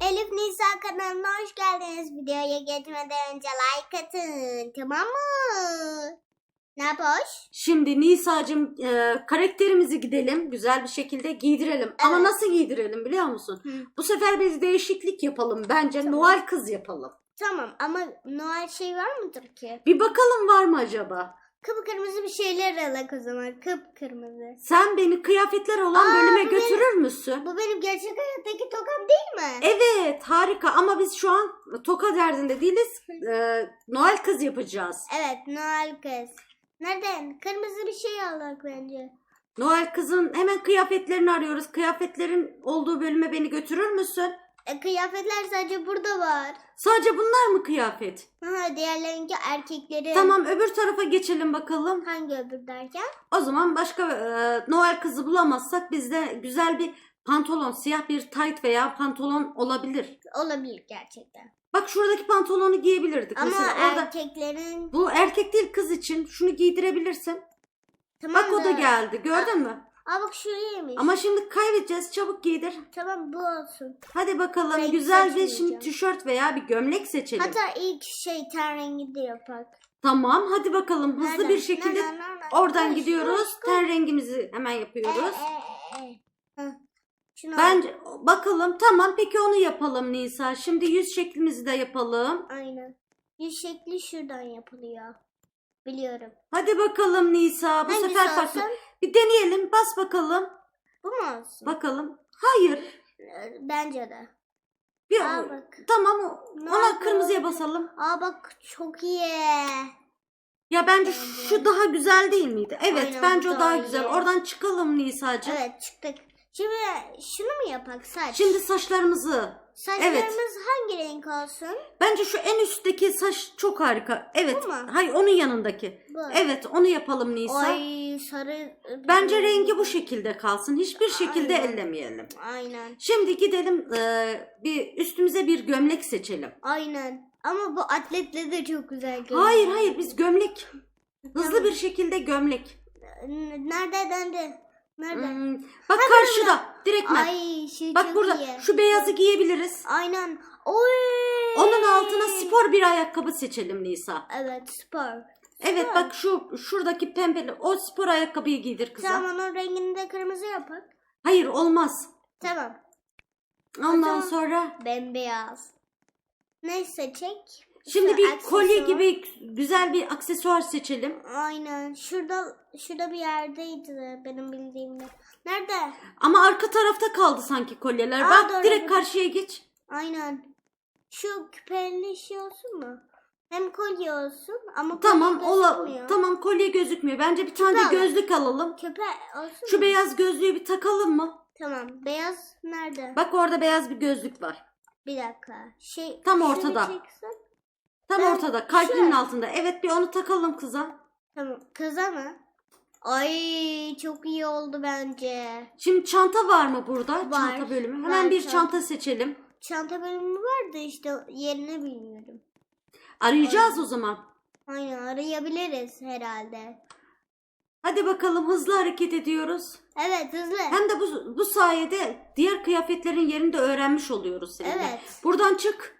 Elif Nisa kanalına hoş geldiniz. Videoya geçmeden önce like atın. Tamam mı? Ne yapış? Şimdi Nisa'cığım e, karakterimizi gidelim güzel bir şekilde giydirelim. Ama Evet. nasıl giydirelim biliyor musun? Hı. Bu sefer biz değişiklik yapalım. Bence Tamam. Noel kız yapalım. Tamam ama Noel şey var mıdır ki? Bir bakalım var mı acaba? Kıpkırmızı bir şeyler alak o zaman. Kıpkırmızı. Sen beni kıyafetler olan Aa, bölüme bu götürür müsün? Bu benim gerçek hayattaki tokam değil mi? Evet harika ama biz şu an toka derdinde değiliz. E, Noel kız yapacağız. Evet Noel kız. Nereden? Kırmızı bir şey alak bence. Noel kızın hemen kıyafetlerini arıyoruz. Kıyafetlerin olduğu bölüme beni götürür müsün? E, kıyafetler sadece burada var. Sadece bunlar mı kıyafet? Ha, diğerlerinki erkekleri. Tamam öbür tarafa geçelim bakalım. Hangi öbür derken? O zaman başka e, Noel kızı bulamazsak bizde güzel bir pantolon, siyah bir tayt veya pantolon olabilir. Olabilir gerçekten. Bak şuradaki pantolonu giyebilirdik. Ama Mesela orada erkeklerin bu erkek değil kız için şunu giydirebilirsin. tamam Bak o da geldi. Gördün mü? Aa bak şuraymış. Ama şimdi kaybedeceğiz. Çabuk giydir. Tamam bu olsun. Hadi bakalım Renk güzel bir şimdi tişört veya bir gömlek seçelim. Hatta ilk şey ten rengi de yapak. Tamam hadi bakalım hızlı Nereden? bir şekilde Nereden, nereden? oradan Koş, gidiyoruz. koş, koş. Ten rengimizi hemen E, yapıyoruz. e, e, e. Şunu. Bence bakalım tamam peki onu yapalım Nisa. Şimdi yüz şeklimizi de yapalım. Aynen. Yüz şekli şuradan yapılıyor. Biliyorum. Hadi bakalım Nisa. Bu Hangisi sefer farklı. olsun? Bir deneyelim. Bas bakalım. Bu mu olsun? Bakalım. Hayır. Bence de. Bir, Aa bak. tamam o- Ne ona yapıyor? kırmızıya basalım. Aa bak çok iyi. Ya bence Bence. şu daha güzel değil miydi? Evet Aynen, bence bu o daha daha iyi. güzel. Oradan çıkalım Nisa'cığım. Evet çıktık. Şimdi şunu mu yapak saç? Şimdi saçlarımızı. Saçlarımız hangi renk olsun? Bence şu en üstteki saç çok harika. Evet. Bu mu? Hayır onun yanındaki. Bu. Evet onu yapalım Nisa. Ay sarı. Bence rengi bu şekilde kalsın. Hiçbir şekilde Aynen. ellemeyelim. Aynen. Şimdi gidelim eee, bir üstümüze bir gömlek seçelim. Aynen. Ama bu atletle de çok güzel görünüyor. Hayır hayır biz gömlek. Hızlı bir şekilde gömlek. Nerede dendi? Nerede? Hmm, bak karşıda direktmen. Ay şu Bak burada iyi. şu beyazı giyebiliriz. Aynen. Oy. Onun altına spor bir ayakkabı seçelim Nisa. Evet spor. Evet Spor. bak şu şuradaki pembeli o spor ayakkabıyı giydir kıza. Tamam onun rengini de kırmızı yapak. Hayır olmaz. Tamam. Ondan sonra Bembeyaz. Ne seçecek? Şimdi Şu bir aksesuar. kolye gibi güzel bir aksesuar seçelim. Aynen. Şurada şurada bir yerdeydi benim bildiğimde. Nerede? Ama arka tarafta kaldı sanki kolyeler. Aa, Bak doğru, direkt doğru. karşıya geç. Aynen. Şu küpeli şey olsun mu? Hem kolye olsun ama kolye Tamam ola gözükmüyor. tamam kolye gözükmüyor. Bence bir tane de gözlük alalım. Küpe olsun Şu mu? beyaz gözlüğü bir takalım mı? Tamam. Beyaz nerede? Bak orada beyaz bir gözlük var. Bir dakika. Şey Tam şunu ortada. çeksen. Tam Ben- ortada kalbinin Şöyle. altında. Evet bir onu takalım kıza. Tamam. Kıza mı? Ay çok iyi oldu bence. Şimdi çanta var mı burada? Çanta bölümü. Hemen Var bir çanta. çanta seçelim. Çanta bölümü var da işte yerini bilmiyorum. Arayacağız o zaman. Aynen arayabiliriz herhalde. Hadi bakalım hızlı hareket ediyoruz. Evet hızlı. Hem de bu, bu sayede diğer kıyafetlerin yerini de öğrenmiş oluyoruz seninle. Evet. Buradan çık.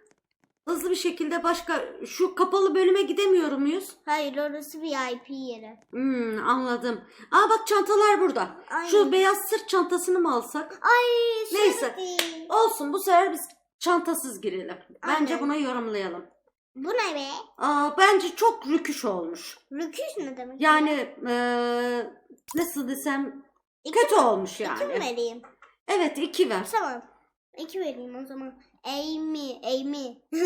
Hızlı bir şekilde başka şu kapalı bölüme gidemiyor muyuz? Hayır orası VIP yeri. Hmm, anladım. Aa bak çantalar burada. Aynen. Şu beyaz sırt çantasını mı alsak? Ay Neyse. Olsun bu sefer biz çantasız girelim. Bence Aynen. buna yorumlayalım. Bu ne be? Aa, bence çok rüküş olmuş. Rüküş ne demek? Yani eee, nasıl desem İki kötü olmuş İki mi yani. vereyim? Evet iki ver. Tamam. İki vereyim o zaman. Amy, Amy.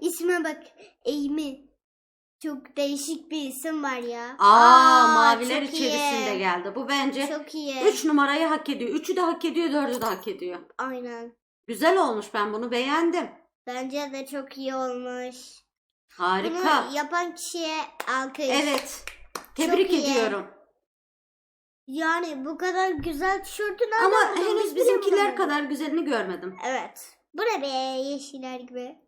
İsme bak. Amy. Çok değişik bir isim var ya. Aa, maviler çok içerisinde iyi. geldi. Bu bence Çok iyi. 3 numarayı hak ediyor. 3'ü de hak ediyor, 4'ü de hak ediyor. Aynen. Güzel olmuş ben bunu beğendim. Bence de çok iyi olmuş. Harika. Bunu yapan kişiye alkış. Evet. Tebrik Çok iyi. ediyorum. Yani bu kadar güzel tişörtü nereden Ama henüz Biz bizimkiler kadar güzelini görmedim. Evet. Bu ne be yeşiller gibi.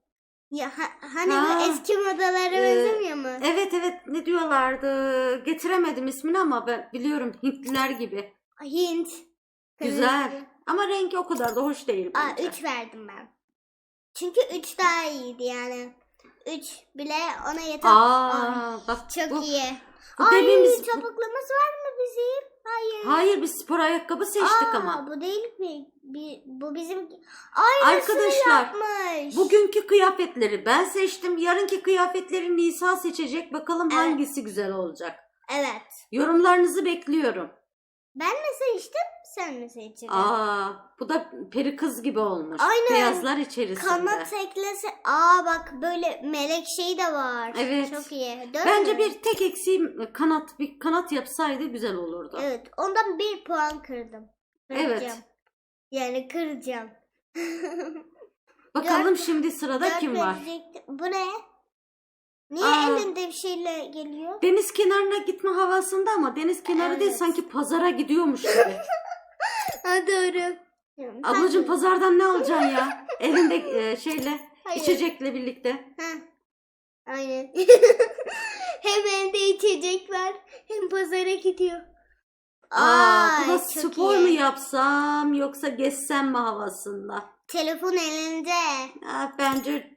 Ya ha- hani Ha. bu eski modalara Ee, benzemiyor mu? Evet evet ne diyorlardı? Getiremedim ismini ama ben biliyorum Hintliler gibi. Hint. Güzel. Kırmızı. Ama rengi o kadar da hoş değil Aa bence. 3 verdim ben. Çünkü 3 daha iyiydi yani. 3 bile ona yeter. Aa, bak Çok bu, iyi. bu Ay bu- topuklamız var mı bizim? Hayır. Hayır biz spor ayakkabı seçtik Aa, ama. Bu değil mi? Bir, bu bizim aynısını Arkadaşlar, yapmış. Bugünkü kıyafetleri ben seçtim. Yarınki kıyafetleri Nisa seçecek. Bakalım Evet. hangisi güzel olacak. Evet. Yorumlarınızı bekliyorum. Ben mi seçtim? Sen mi seçtin? Aa, bu da peri kız gibi olmuş. Aynen. Beyazlar içerisinde. Kanat eklese. Aa bak böyle melek şey de var. Evet. Çok iyi. Dört Bence mü? bir tek eksiğim kanat bir kanat yapsaydı güzel olurdu. Evet. Ondan bir puan kırdım. Evet. Kıracağım. Yani kıracağım. Bakalım Dört- şimdi sırada Dört kim var? verecektim. Bu ne? Niye Aa. elinde bir şeyle geliyor? Deniz kenarına gitme havasında ama deniz kenarı değil Evet. sanki pazara gidiyormuş gibi. Ha doğru. Ablacığım pazardan ne alacaksın ya? Elinde e, şeyle Hayır. içecekle birlikte. Ha. Aynen. hem evde içecek var hem pazara gidiyor. Aa, bu da çok spor iyi. mu yapsam yoksa gezsem mi havasında? Telefon elinde. Aa, bence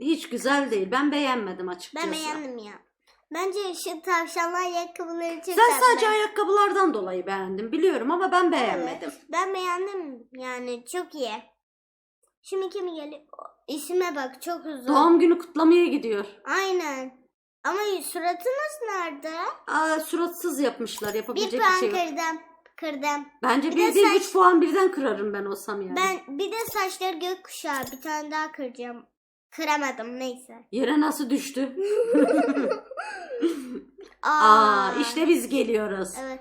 hiç güzel değil. Ben beğenmedim açıkçası. Ben beğendim ya. Bence şu tavşanlı ayakkabıları çok Sen tatlı. sadece ayakkabılardan dolayı beğendin biliyorum ama ben beğenmedim. Evet, ben beğendim yani çok iyi. Şimdi kim geliyor? İsme bak çok uzun. Doğum günü kutlamaya gidiyor. Aynen. Ama suratınız nerede? Aa, suratsız yapmışlar. Bir Yapabilecek bir, puan şey yok. kırdım. Kırdım. Bence Bir bir de değil saç- 3 puan birden kırarım ben olsam yani. Ben bir de saçları gökkuşağı bir tane daha kıracağım. Kıramadım neyse. Yere nasıl düştü? Aa, Aa, işte biz geliyoruz. Evet.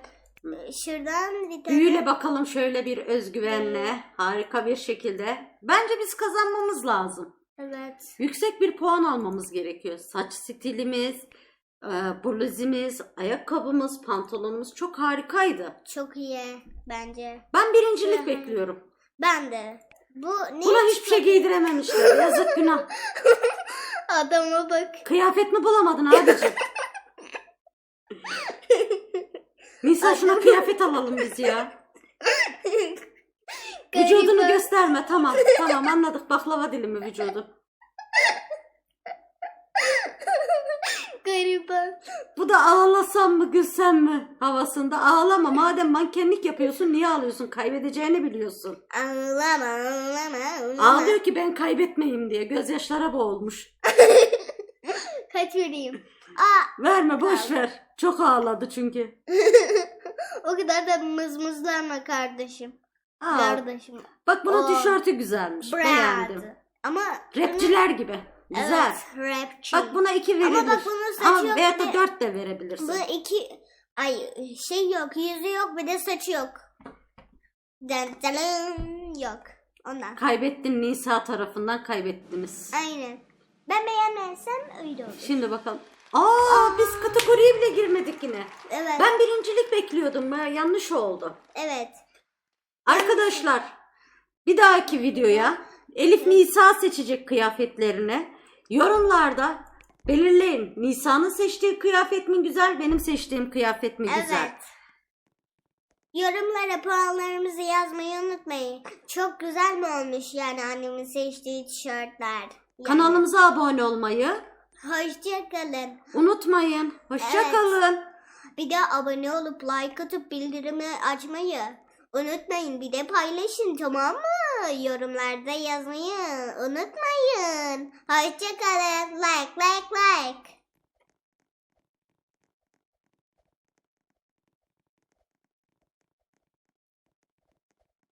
Şuradan bir tane. Büyüle bakalım şöyle bir özgüvenle. Harika bir şekilde. Bence biz kazanmamız lazım. Evet. Yüksek bir puan almamız gerekiyor. Saç stilimiz, e, bluzimiz, ayakkabımız, pantolonumuz çok harikaydı. Çok iyi bence. Ben birincilik bekliyorum. Ben de. Bu ne? Buna hiçbir şey giydirememişler. Yazık günah. Adama bak. Kıyafet mi bulamadın abicim? Nisa şuna kıyafet alalım biz ya. Vücudunu gösterme tamam. Tamam anladık baklava dilimi vücudu. Gariban. Bu da ağlasam mı gülsem mi havasında. Ağlama madem mankenlik yapıyorsun niye ağlıyorsun? Kaybedeceğini biliyorsun. Ağlama ağlama ağlama. Ağlıyor ki ben kaybetmeyeyim diye gözyaşlara boğulmuş. Kaç vereyim? Aa Verme boş ver. Çok ağladı çünkü. o kadar da mızmızlanma kardeşim. Aa, Kardeşim. bak bunun Oo. tişörtü güzelmiş. Beğendim. Brad. Ama Rapçiler gibi. Güzel. Evet, rapçi. Bak buna iki Ama verilir. bak bunun saçı Ama yok veyahut da dört de verebilirsin. Bu iki ay şey yok, yüzü yok bir de saçı yok. Dın dın yok. Ondan. Kaybettin Nisa tarafından kaybettiniz. Aynen. Ben beğenmezsem öyle olur. Şimdi bakalım. Aa, biz kategoriye bile girmedik yine. Evet. Ben birincilik bekliyordum. ya, Yanlış oldu. Evet. Arkadaşlar bir dahaki videoya Elif Nisa seçecek kıyafetlerini. Yorumlarda belirleyin. Nisa'nın seçtiği kıyafet mi güzel, benim seçtiğim kıyafet mi güzel? Evet. Yorumlara puanlarımızı yazmayı unutmayın. Çok güzel mi olmuş yani annemin seçtiği tişörtler? Yani. Kanalımıza abone olmayı Hoşçakalın. unutmayın. Evet. kalın. Bir de abone olup like atıp bildirimi açmayı unutmayın. Bir de paylaşın tamam mı? Yorumlarda yazmayı unutmayın. Hoşçakalın. Like like like.